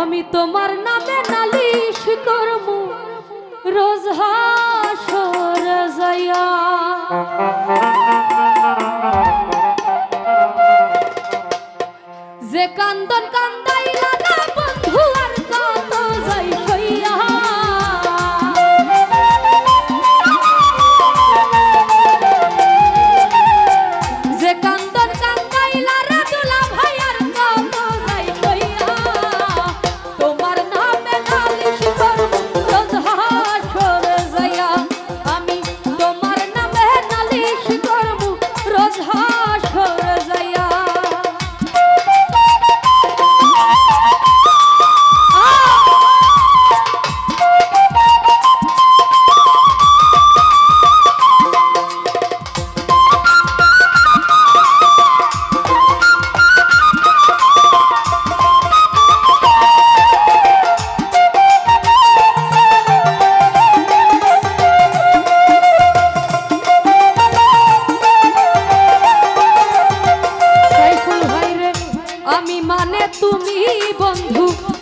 আমি তোমার নামে নালিশ করব রোজ হাসর যাইয়া 후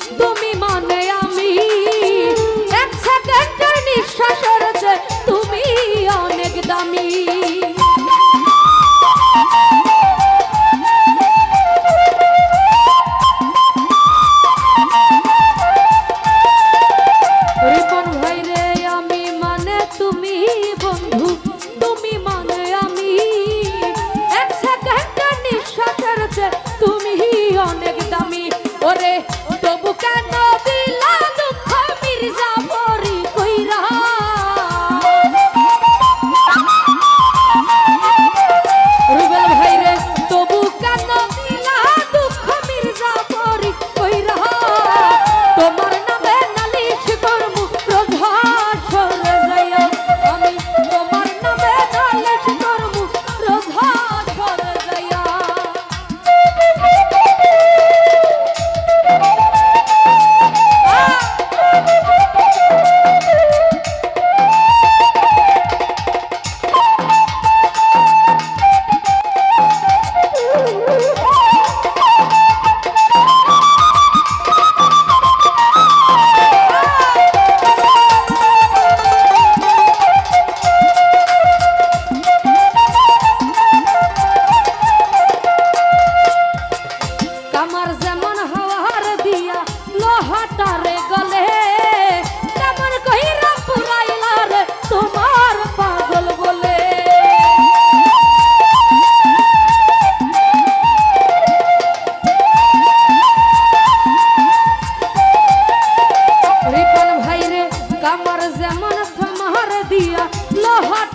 লহর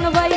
down the bike.